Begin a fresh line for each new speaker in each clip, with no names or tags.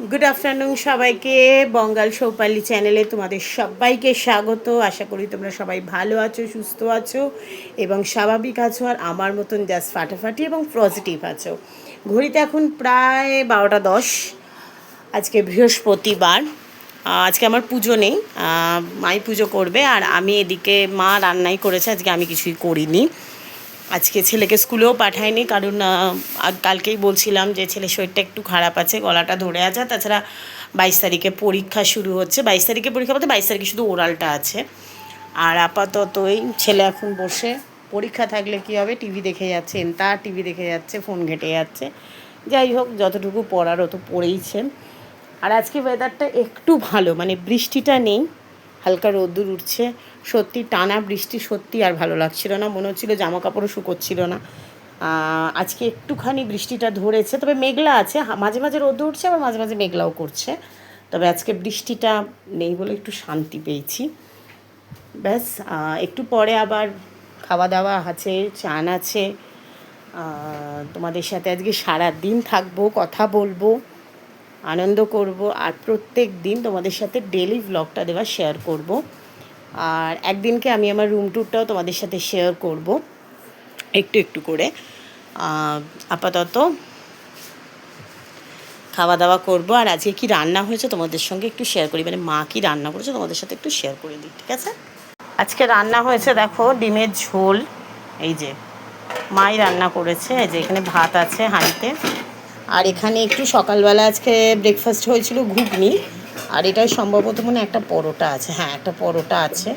Good afternoon সবাইকে, বঙ্গাল সৌপালি চ্যানেলে তোমাদের সবাইকে স্বাগত। আশা করি তোমরা সবাই ভালো আছো, সুস্থ আছো এবং স্বাভাবিক আছো আর আমার মতন জাস্ট ফাটাফাটি এবং পজিটিভ আছো। ঘড়িতে এখন প্রায় বারোটা দশ, আজকে বৃহস্পতিবার। আজকে আমার পুজো নেই মাই পুজো করবে আর আমি এদিকে মা রান্নাই করেছে, আজকে আমি কিছুই করিনি। আজকে ছেলেকে স্কুলেও পাঠায়নি, কারণ কালকেই বলছিলাম যে ছেলে শরীরটা একটু খারাপ আছে, গলাটা ধরে আছে তাছাড়া বাইশ তারিখে পরীক্ষা শুরু হচ্ছে। বাইশ তারিখে পরীক্ষা বলতে বাইশ তারিখে শুধু ওরালটা আছে। আর আপাতত এই ছেলে এখন বসে, পরীক্ষা থাকলে কী হবে? টিভি দেখে যাচ্ছে, তার টিভি দেখে যাচ্ছে, ফোন ঘেঁটে যাচ্ছে। যাই হোক, যতটুকু পড়ার অত পড়েইছে। আর আজকে ওয়েদারটা একটু ভালো মানে বৃষ্টিটা নেই, হালকা রোদ্দুর উঠছে। সত্যি টানা বৃষ্টি সত্যি আর ভালো লাগছিল না। মনে হচ্ছিল জামা কাপড়ও শুকোচ্ছিল না। আজকে একটুখানি বৃষ্টিটা ধরেছে, তবে মেঘলা আছে। মাঝে মাঝে রোদ্দুর উঠছে, আবার মাঝে মাঝে মেঘলাও করছে। তবে আজকে বৃষ্টিটা নেই বলে একটু শান্তি পেয়েছি। ব্যাস একটু পরে আবার খাওয়া দাওয়া আছে, চান আছে। তোমাদের সাথে আজকে সারা দিন থাকব, কথা বলব, আনন্দ করব, আর প্রত্যেক দিন তোমাদের সাথে ডেলি ভ্লগটা দেওয়া শেয়ার করব। আর একদিনকে আমি আমার রুম ট্যুরটাও তোমাদের সাথে শেয়ার করব। একটু একটু করে। আপাতত খাওয়া দাওয়া করব। আর আজকে কি রান্না হয়েছে তোমাদের সঙ্গে একটু শেয়ার করি। মানে মা কি রান্না করেছে তোমাদের সাথে একটু শেয়ার করে দিই, ঠিক আছে? আজকে রান্না হয়েছে দেখো ডিমের ঝোল। এই যে মাই রান্না করেছে। এই যে এখানে ভাত আছে হাঁড়িতে। আর এখানে একটু সকালবেলা আজকে ব্রেকফাস্ট হয়েছিল ঘুগনি। আর এটাই সম্ভবত মনে একটা পরোটা আছে। হ্যাঁ একটা পরোটা আছে।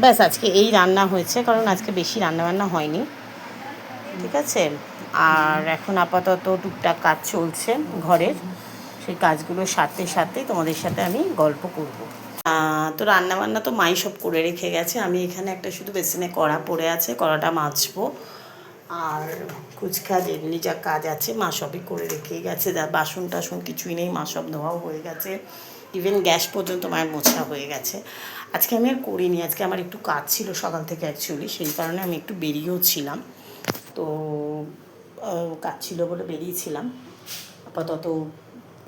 ব্যাস, আজকে এই রান্না হয়েছে, কারণ আজকে বেশি রান্না বান্না হয়নি। ঠিক আছে? আর এখন আপাতত টুকটাক কাজ চলছে ঘরের। সেই কাজগুলোর সাথে সাথে তোমাদের সাথে আমি গল্প করব। তো রান্না বান্না তো মাই সব করে রেখে গেছে। আমি এখানে একটা শুধু বেসিনে কড়া পড়ে আছে, কড়াটা মাজবো। আর কুচকা এমনি যা কাজ আছে, মা সবই করে রেখেই গেছে। যা বাসন টাসন কিছুই নেই, মা সব ধোয়াও হয়ে গেছে। ইভেন গ্যাস পর্যন্ত মায়ের মোছা হয়ে গেছে। আজকে আমি আর করিনি, আজকে আমার একটু কাজ ছিল সকাল থেকে অ্যাকচুয়ালি সেই কারণে আমি একটু বেরিয়েও ছিলাম। তো কাজ ছিল বলে বেরিয়েছিলাম। আপাতত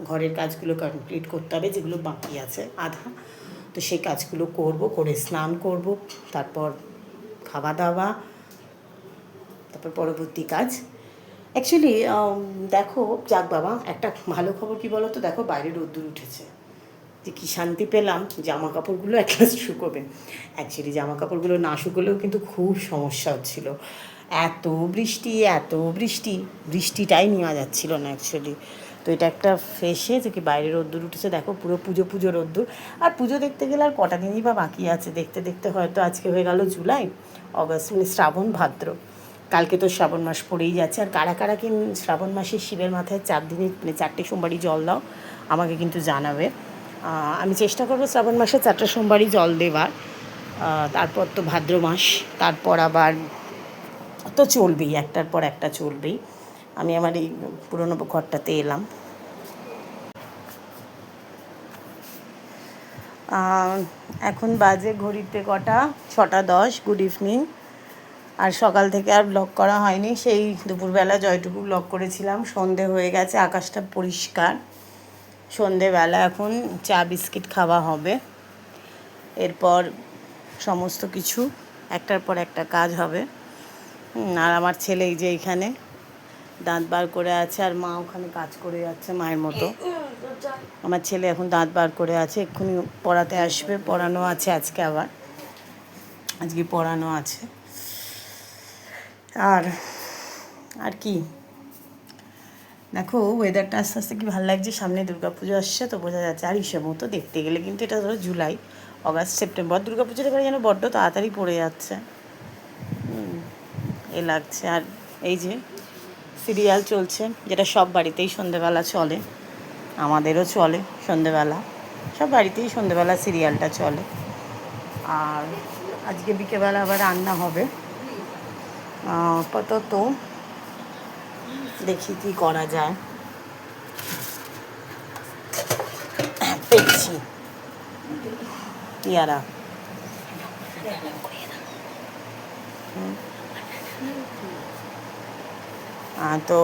ঘরের কাজগুলো কমপ্লিট করতে হবে, যেগুলো বাকি আছে, আধা। তো সেই কাজগুলো করব, করে স্নান করব, তারপর খাওয়া দাওয়া তারপর পরবর্তী কাজ। অ্যাকচুয়ালি দেখো, যাক বাবা, একটা ভালো খবর কি বলো তো দেখো, বাইরে রোদ্দুর উঠেছে। যে কী শান্তি পেলাম জামা কাপড়গুলো এক অ্যাটলাস্ট শুকোবে। অ্যাকচুয়ালি জামা কাপড়গুলো না শুকোলেও কিন্তু খুব সমস্যা হচ্ছিল। এত বৃষ্টি এত বৃষ্টি, বৃষ্টিটাই নেওয়া যাচ্ছিল না অ্যাকচুয়ালি তো এটা একটা ফেসে যে কি বাইরে রোদ্দুর উঠেছে, দেখো পুরো পুজো পুজো রোদ্দুর। আর পুজো দেখতে গেলে আর কটা দিনই বা বাকি আছে, দেখতে দেখতে হয়তো আজকে হয়ে গেল জুলাই, অগস্ট মানে শ্রাবণ ভাদ্র। কালকে তো শ্রাবণ মাস পড়েই যাচ্ছে। আর কারা কারা কিন শ্রাবণ মাসে শিবের মাথায় চার দিনে মানে চারটে সোমবারই জল দাও, আমাকে কিন্তু জানাবে। আমি চেষ্টা করব শ্রাবণ মাসে চারটে সোমবারই জল দেওয়ার। তারপর তো ভাদ্র মাস, তারপর আবার তো চলবেই, একটার পর একটা চলবেই। আমি আমার এই পুরোনো ঘরটাতে এলাম। এখন বাজে ঘড়িতে কটা? ছটা দশ গুড ইভিনিং আর সকাল থেকে আর ব্লগ করা হয়নি, সেই দুপুরবেলা জয়টুকু ব্লগ করেছিলাম, সন্ধে হয়ে গেছে, আকাশটা পরিষ্কার। সন্ধেবেলা এখন চা বিস্কিট খাওয়া হবে। এরপর সমস্ত কিছু, একটার পর একটা কাজ হবে। আর আমার ছেলে এই যে এখানে দাঁত বার করে আছে আর মা ওখানে কাজ করে যাচ্ছে মায়ের মতো। আমার ছেলে এখন দাঁত বার করে আছে, এক্ষুনি পড়াতে আসবে, পড়ানো আছে আজকে আবার। আজকে পড়ানো আছে। আর আর কি? দেখো ওয়েদারটা আস্তে আস্তে কি ভালো লাগছে? সামনে দুর্গাপুজো আসছে তো বোঝা যাচ্ছে আর হিসেব মতো দেখতে গেলে কিন্তু এটা ধরো জুলাই অগাস্ট সেপ্টেম্বর। দুর্গাপুজোটা এবারে যেন বড্ড তাড়াতাড়ি পড়ে যাচ্ছে। এ লাগছে। আর এই যে সিরিয়াল চলছে যেটা সব বাড়িতেই সন্ধেবেলা চলে আমাদেরও চলে সন্ধেবেলা। সব বাড়িতেই সন্ধেবেলা সিরিয়ালটা চলে। আর আজকে বিকেলবেলা আবার রান্না হবে। আপাতত দেখি কি করা যায়। পেয়েছি। আহ, তো।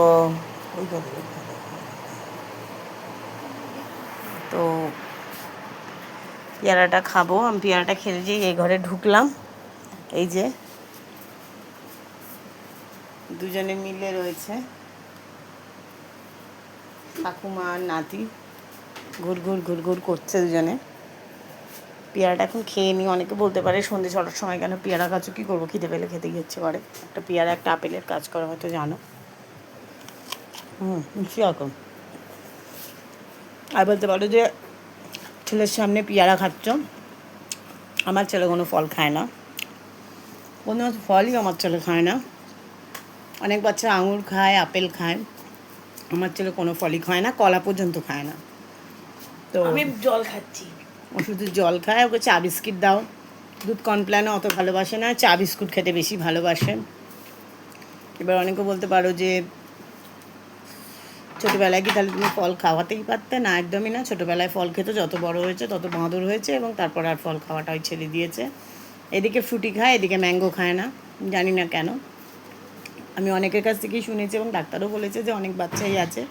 তো পেয়ারাটা খাব। আমি পেয়ারাটা খেলে যেয়ে এই ঘরে ঢুকলাম। এই যে। দুজনে মিলে রয়েছে। ঠাকুমা আর নাতি ঘুর ঘুর ঘুর ঘুর করছে দুজনে। পেয়ারাটা এখন খেয়ে নিই অনেকে বলতে পারে সন্ধ্যে ছটার সময় কেন পেয়ারা খাচ্ছ কী করব? খিদে পেলে খেতে ইচ্ছে করে। একটা পেয়ারা, একটা আপেলের কাজ করে, হয়তো জানো। হুম কীরকম আর বলতে পারো যে ছেলের সামনে পেয়ারা খাচ্ছ, আমার ছেলে কোনো ফল খায় না। কোনো ফলই আমার ছেলে খায় না। অনেক বাচ্চা আঙুর খায়, আপেল খায়। আমার ছেলে কোনো ফলই খায় না কলা পর্যন্ত খায় না। তো
আমি জল খাচ্ছি।
ও শুধু জল খায় ওকে চা বিস্কিট দাও। দুধ কমপ্ল্যানও অত ভালোবাসে না চা বিস্কুট খেতে বেশি ভালোবাসে। এবার অনেকে বলতে পারো যে ছোটোবেলায় কি তাহলে তুমি ফল খাওয়াতেই পারতে? না একদমই না। ছোটোবেলায় ফল খেতে যত বড় হয়েছে তত বাঁদর হয়েছে এবং তারপর আর ফল খাওয়াটা ওই ছেড়ে দিয়েছে। এদিকে ফ্রুটি খায় এদিকে ম্যাঙ্গো খায় না জানি না কেন। আমি অনেকের কাছ থেকেই শুনেছি এবং ডাক্তারও বলেছে যে অনেক বাচ্চাই আছে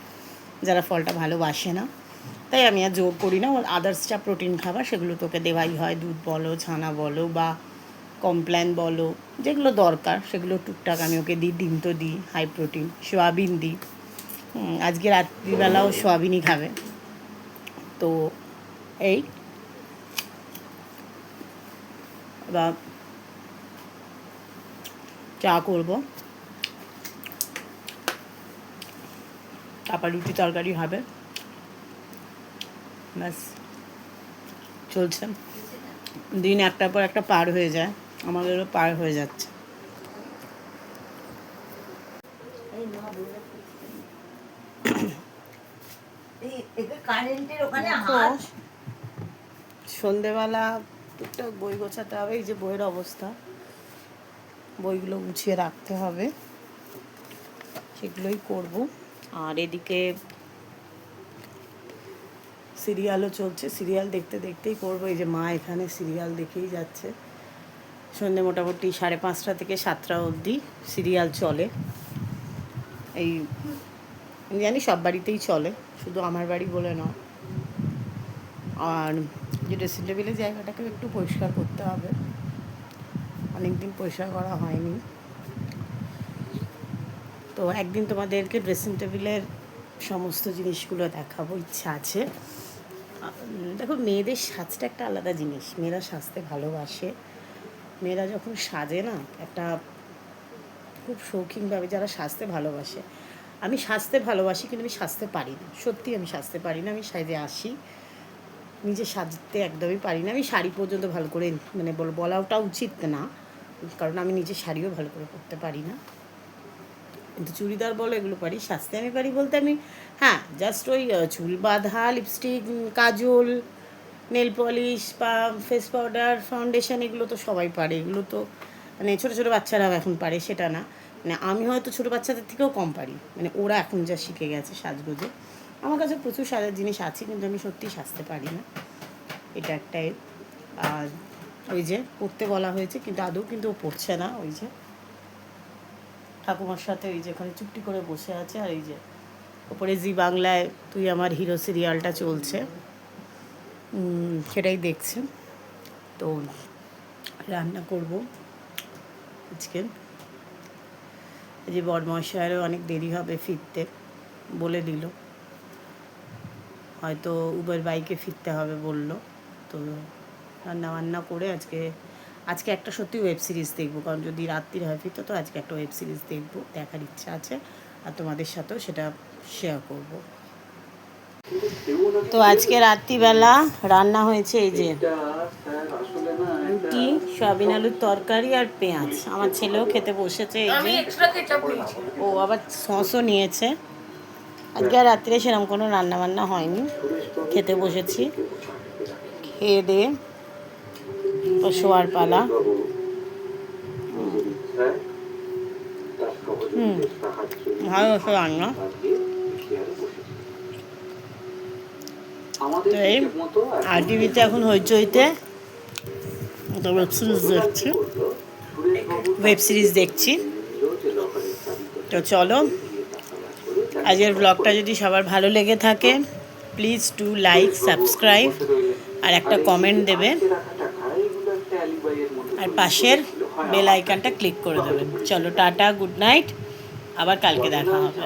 যারা ফলটা ভালোবাসে না। তাই আমি আর জোর করি না আদার্স যা প্রোটিন খাবার সেগুলো তোকে দেওয়াই হয়। দুধ বলো, ছানা বলো বা কমপ্ল্যান বলো, যেগুলো দরকার সেগুলো টুকটাক আমি ওকে দিই, ডিম তো দিই হাই প্রোটিন সোয়াবিন দিই। আজকে রাত্রিবেলাও সোয়াবিনই খাবে। তো এই। বা চা করব। তারপর রুটি তরকারি হবে। ব্যাস চলছে। দিন একটার পর একটা পার হয়ে যায়। আমাদেরও পার হয়ে যাচ্ছে। সন্ধেবেলা টুকটাক বই গোছাতে হবে এই যে বইয়ের অবস্থা। বইগুলো গুছিয়ে রাখতে হবে। সেগুলোই করব। আর এদিকে সিরিয়ালও চলছে। সিরিয়াল দেখতে দেখতেই করব। এই যে মা এখানে সিরিয়াল দেখেই যাচ্ছে। সন্ধে মোটামুটি সাড়ে পাঁচটা থেকে সাতটা অবধি সিরিয়াল চলে। এই জানি সব বাড়িতেই চলে, শুধু আমার বাড়ি বলে নয়। আর যে ড্রেসিং টেবিলের জায়গাটাকে একটু পরিষ্কার করতে হবে। অনেকদিন পরিষ্কার করা হয়নি। তো একদিন তোমাদেরকে ড্রেসিং টেবিলের সমস্ত জিনিসগুলো দেখাবো, ইচ্ছা আছে। দেখো, মেয়েদের সাজটা একটা আলাদা জিনিস। মেয়েরা সাজতে ভালোবাসে। মেয়েরা যখন সাজে না, একটা খুব শৌখিনভাবে যারা সাজতে ভালোবাসে, আমি সাজতে ভালোবাসি কিন্তু আমি সাজতে পারি না। সত্যি আমি সাজতে পারি না, আমি সাজে আসি। নিজে সাজতে একদমই পারি না। আমি শাড়ি পর্যন্ত ভালো করে মানে বল- বলাটা উচিত না, কারণ আমি নিজে শাড়িও ভালো করে পরতে পারি না। কিন্তু চুড়িদার বলো, এগুলো পারি সাজতে আমি পারি বলতে আমি হ্যাঁ জাস্ট ওই চুল বাঁধা লিপস্টিক কাজল নেল পলিশ বা ফেস পাউডার ফাউন্ডেশন এগুলো তো সবাই পারে। এগুলো তো মানে ছোটো ছোটো বাচ্চারাও এখন পারে, সেটা না। মানে আমি হয়তো ছোটো বাচ্চাদের থেকেও কম পারি। মানে ওরা এখন যা শিখে গেছে সাজগোজে। আমার কাছে প্রচুর সাজার জিনিস আছে, কিন্তু আমি সত্যি সাজতে পারি না। এটা একটাই। আর ওই যে পড়তে বলা হয়েছে, কিন্তু আদৌ কিন্তু ও পড়ছে না, ওই যে। ঠাকুমার সাথে ওই যে এখানে চুপটি করে বসে আছে আর এই যে ওপরে জি বাংলায় তুই আমার হিরো সিরিয়ালটা চলছে। সেটাই দেখছে। তো রান্না করব আজকে। যে বড়মশায়েরও অনেক দেরি হবে ফিরতে বলে দিল। হয়তো উবের বাইকে ফিরতে হবে বলল। তো রান্না বান্না করে আজকে আজকে একটা সত্যি ওয়েব সিরিজ দেখব কারণ যদি রাত্রির হয় ফিরতো তো আজকে একটা ওয়েব সিরিজ দেখব দেখার ইচ্ছা আছে আর তোমাদের সাথেও সেটা শেয়ার করব। তো আজকে রাত্রিবেলা রান্না হয়েছে এই যে রুটি সয়াবিন আলুর তরকারি আর পেঁয়াজ। আমার ছেলেও খেতে বসেছে ও আবার সসও নিয়েছে। আজকে আর রাত্রে সেরকম কোনো রান্না বান্না হয়নি। খেতে বসেছি। খেয়ে দিয়ে শোয়ার পালা। হুম ভালো রান্না এই আর টিভিতে এখন হইচইতে ওয়েব সিরিজ দেখছি। ওয়েব সিরিজ দেখছি। তো চলো, আজকের ব্লগটা যদি সবার ভালো লেগে থাকে প্লিজ টু লাইক সাবস্ক্রাইব আর একটা কমেন্ট আর পাশের বেল আইকনটা ক্লিক করে দেবেন। চলো টাটা গুড নাইট আবার কালকে দেখা হবে।